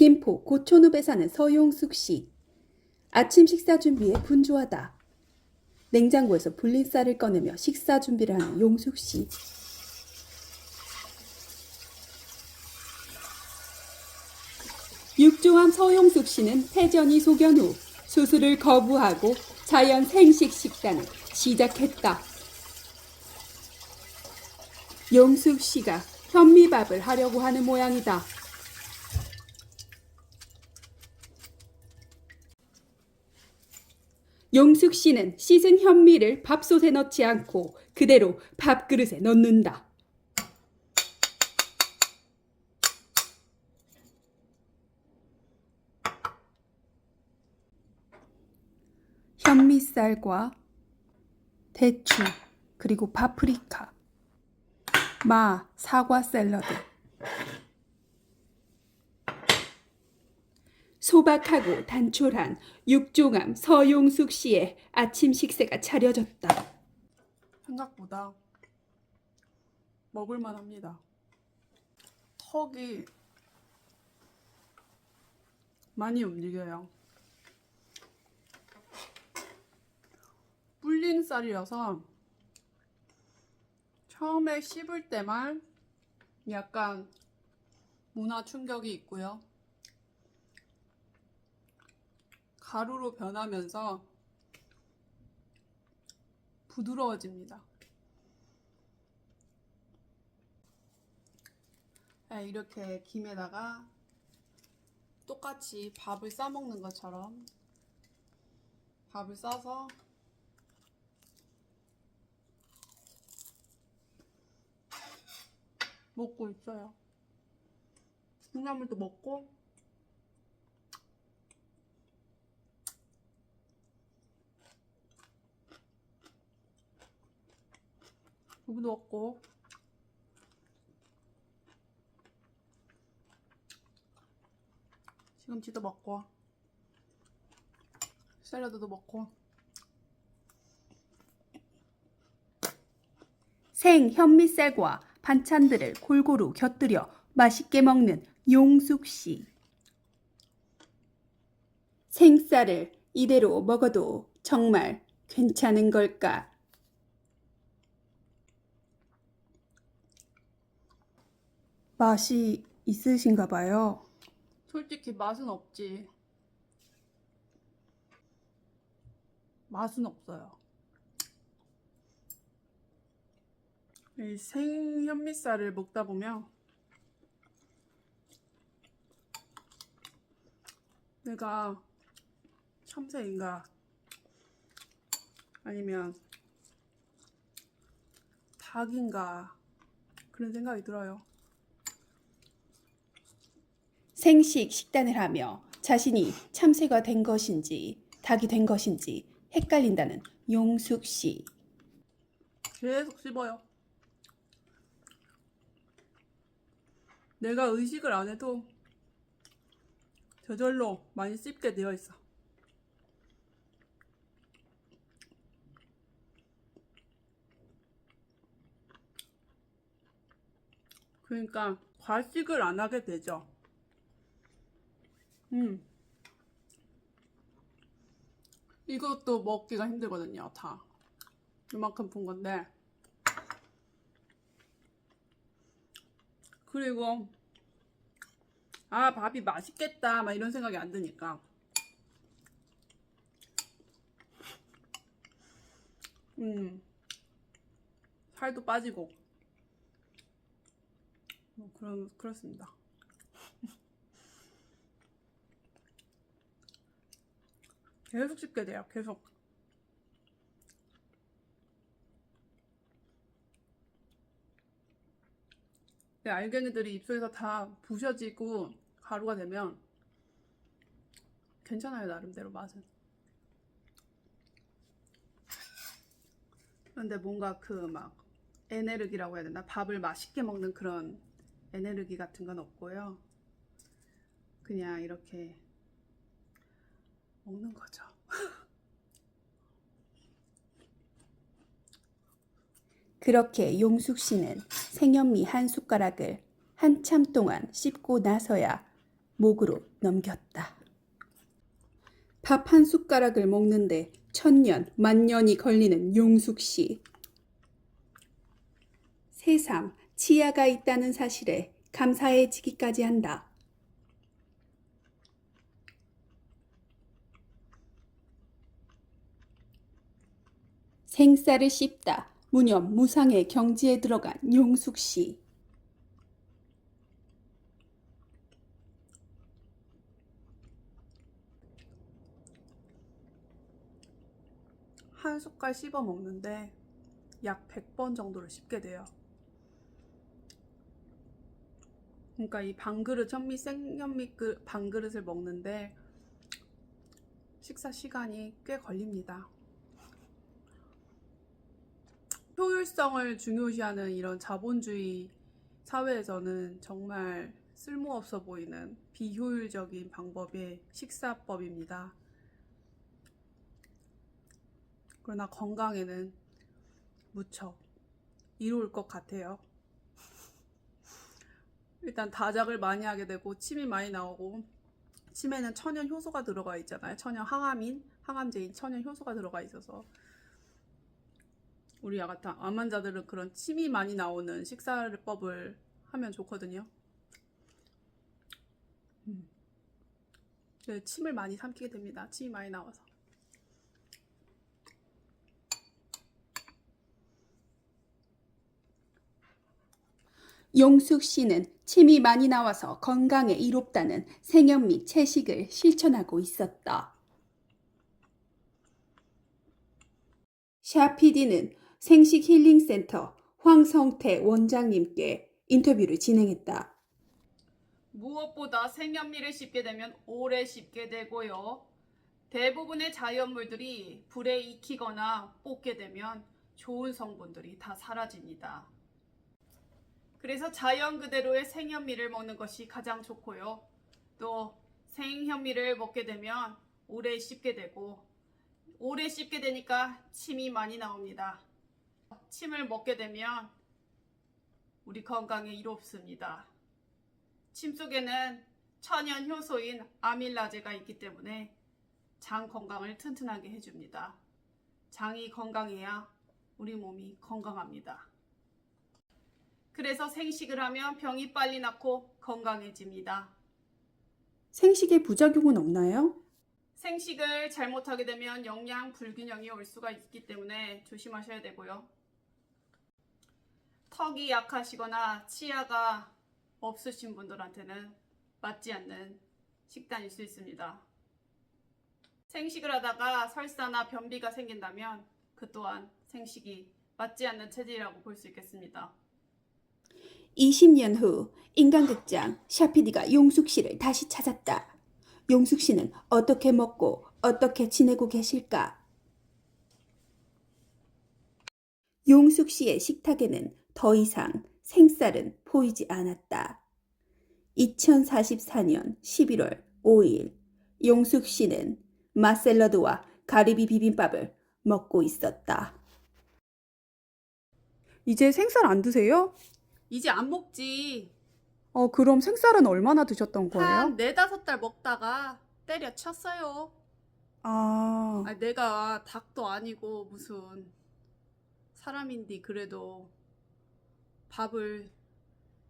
김포 고촌읍에 사는 서용숙 씨. 아침 식사 준비에 분주하다. 냉장고에서 불린 쌀을 꺼내며 식사 준비를 하는 용숙 씨. 육종암 서용숙 씨는 태전이 소견 후 수술을 거부하고 자연 생식 식단을 시작했다. 용숙 씨가 현미밥을 하려고 하는 모양이다. 용숙 씨는 씻은 현미를 밥솥에 넣지 않고 그대로 밥그릇에 넣는다. 현미쌀과 대추, 그리고 파프리카, 마, 사과 샐러드, 소박하고 단촐한 육종암 서용숙 씨의 아침 식사가 차려졌다. 생각보다 먹을만 합니다. 턱이 많이 움직여요. 불린 쌀이라서 처음에 씹을 때만 약간 문화 충격이 있고요. 가루로 변하면서 부드러워집니다. 네, 이렇게 김에다가 똑같이 밥을 싸 먹는 것처럼 밥을 싸서 먹고 있어요. 콩나물도 먹고. 두부도 먹고. 시금치도 먹고. 샐러드도 먹고. 생 현미쌀과 반찬들을 골고루 곁들여 맛있게 먹는 용숙 씨. 생쌀을 이대로 먹어도 정말 괜찮은 걸까? 맛이 있으신가 봐요. 솔직히 맛은 없지 맛은 없어요 이 생현미쌀을 먹다 보면 내가 참새인가 아니면 닭인가 그런 생각이 들어요. 생식 식단을 하며 자신이 참새가 된 것인지 닭이 된 것인지 헷갈린다는 용숙 씨. 계속 씹어요. 내가 의식을 안 해도 저절로 많이 씹게 되어 있어. 그러니까 과식을 안 하게 되죠. 음. 이것도 먹기가 힘들거든요, 다. 이만큼 푼 건데. 그리고, 아, 밥이 맛있겠다, 막 이런 생각이 안 드니까. 음, 살도 빠지고. 뭐, 그런, 그렇습니다. 계속 씹게 돼요, 계속. 알갱이들이 입속에서 다 부셔지고 가루가 되면 괜찮아요, 나름대로 맛은. 근데 뭔가 그 막 에네르기라고 해야 되나? 밥을 맛있게 먹는 그런 에네르기 같은 건 없고요. 그냥 이렇게 먹는 거죠. 그렇게 용숙 씨는 생현미 한 숟가락을 한참 동안 씹고 나서야 목으로 넘겼다. 밥 한 숟가락을 먹는데 천년, 만년이 걸리는 용숙 씨. 새삼 치아가 있다는 사실에 감사해지기까지 한다. 생쌀을 씹다 무념 무상의 경지에 들어간 용숙 씨. 한 숟갈 씹어 먹는데 약 100번 정도를 씹게 돼요. 그러니까 이 반그릇 현미 생현미 그 반그릇을 먹는데 식사 시간이 꽤 걸립니다. 효율성을 중요시하는 이런 자본주의 사회에서는 정말 쓸모없어 보이는 비효율적인 방법의 식사법입니다. 그러나 건강에는 무척 이로울 것 같아요. 일단 다작을 많이 하게 되고 침이 많이 나오고 침에는 천연 효소가 들어가 있잖아요. 천연 항암인, 항암제인 천연 효소가 들어가 있어서 우리 같은 암 환자들은 그런 침이 많이 나오는 식사법을 하면 좋거든요. 음. 네, 침을 많이 삼키게 됩니다. 침이 많이 나와서. 용숙 씨는 침이 많이 나와서 건강에 이롭다는 생현미 채식을 실천하고 있었다. 샤 PD는 생식 힐링 센터 황성태 원장님께 인터뷰를 진행했다. 무엇보다 생연미를 씹게 되면 오래 씹게 되고요. 대부분의 자연물들이 불에 익히거나 볶게 되면 좋은 성분들이 다 사라집니다. 그래서 자연 그대로의 생현미를 먹는 것이 가장 좋고요. 또 생현미를 먹게 되면 오래 씹게 되고 오래 씹게 되니까 침이 많이 나옵니다. 침을 먹게 되면 우리 건강에 이롭습니다. 침 속에는 천연 효소인 아밀라제가 있기 때문에 장 건강을 튼튼하게 해줍니다. 장이 건강해야 우리 몸이 건강합니다. 그래서 생식을 하면 병이 빨리 낫고 건강해집니다. 생식에 부작용은 없나요? 생식을 잘못하게 되면 영양 불균형이 올 수가 있기 때문에 조심하셔야 되고요. 턱이 약하시거나 치아가 없으신 분들한테는 맞지 않는 식단일 수 있습니다. 생식을 하다가 설사나 변비가 생긴다면 그 또한 생식이 맞지 않는 체질이라고 볼 수 있겠습니다. 20년 후 인간극장 샤피디가 용숙 씨를 다시 찾았다. 용숙 씨는 어떻게 먹고 어떻게 지내고 계실까? 용숙 씨의 식탁에는 더 이상 생쌀은 보이지 않았다. 2044년 11월 5일 용숙 씨는 마샐러드와 가리비 비빔밥을 먹고 있었다. 이제 생쌀 안 드세요? 이제 안 먹지. 어, 그럼 생쌀은 얼마나 드셨던 거예요? 한 네다섯 달 먹다가 때려쳤어요. 아, 아, 내가 닭도 아니고 무슨 사람인데 그래도 밥을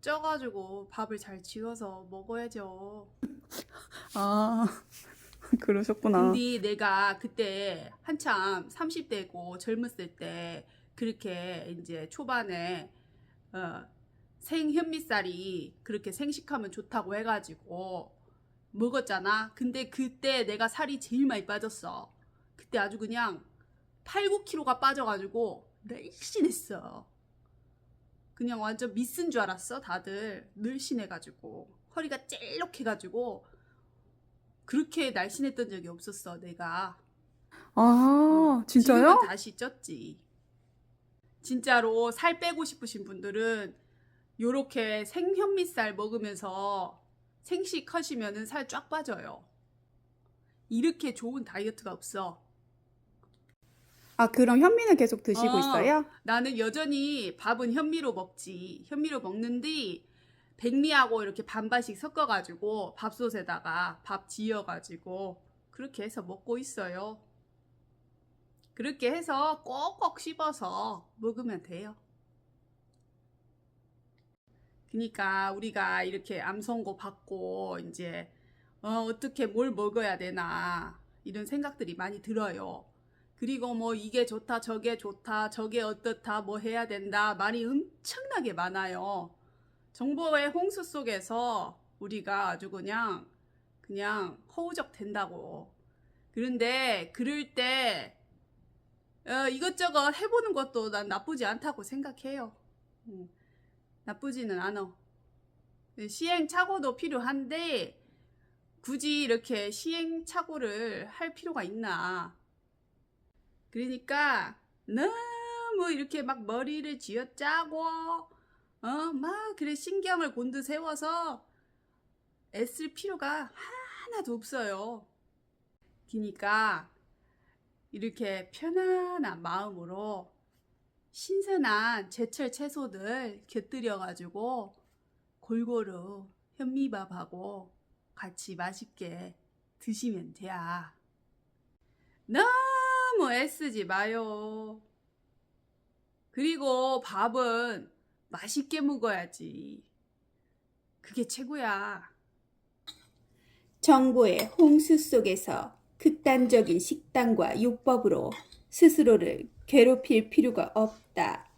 쪄가지고 밥을 잘 지어서 먹어야죠. 아, 그러셨구나. 근데 내가 그때 한참 30대고 젊었을 때 그렇게 이제 초반에 어, 생현미쌀이 그렇게 생식하면 좋다고 해가지고 먹었잖아. 근데 그때 내가 살이 제일 많이 빠졌어. 그때 아주 그냥 8, 9kg가 빠져가지고 날씬했어. 그냥 완전 미스인 줄 알았어 다들. 늘씬해가지고. 허리가 찔룩해가지고. 그렇게 날씬했던 적이 없었어 내가. 아, 어. 진짜요? 지금은 다시 쪘지. 진짜로 살 빼고 싶으신 분들은 요렇게 생현미살 먹으면서 생식 하시면 살쫙 빠져요. 이렇게 좋은 다이어트가 없어. 아, 그럼 현미는 계속 드시고 어. 있어요? 나는 여전히 밥은 현미로 먹지. 현미로 먹는데 백미하고 이렇게 반반씩 섞어가지고 밥솥에다가 밥 지어가지고 그렇게 해서 먹고 있어요. 그렇게 해서 꼭꼭 씹어서 먹으면 돼요. 그러니까 우리가 이렇게 암 선고 받고 이제 어, 어떻게 뭘 먹어야 되나 이런 생각들이 많이 들어요. 그리고 뭐 이게 좋다, 저게 좋다, 저게 어떻다, 뭐 해야 된다 말이 엄청나게 많아요. 정보의 홍수 속에서 우리가 아주 그냥 그냥 허우적 된다고. 그런데 그럴 때 어, 이것저것 해보는 것도 난 나쁘지 않다고 생각해요. 음, 나쁘지는 않아. 시행착오도 필요한데 굳이 이렇게 시행착오를 할 필요가 있나? 그러니까 너무 이렇게 막 머리를 쥐어짜고 어 막 그래 신경을 곤두세워서 애쓸 필요가 하나도 없어요. 그러니까 이렇게 편안한 마음으로 신선한 제철 채소들 곁들여 가지고 골고루 현미밥하고 같이 맛있게 드시면 돼요. 너무 애쓰지 마요. 그리고 밥은 맛있게 먹어야지. 그게 최고야. 정보의 홍수 속에서 극단적인 식단과 요법으로 스스로를 괴롭힐 필요가 없다.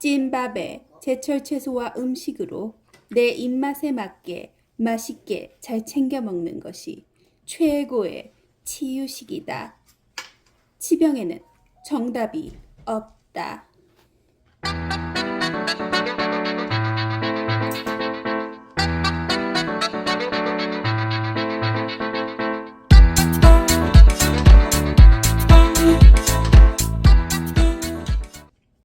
찐밥에 제철 채소와 음식으로 내 입맛에 맞게 맛있게 잘 챙겨 먹는 것이 최고의 치유식이다. 치병에는 정답이 없다.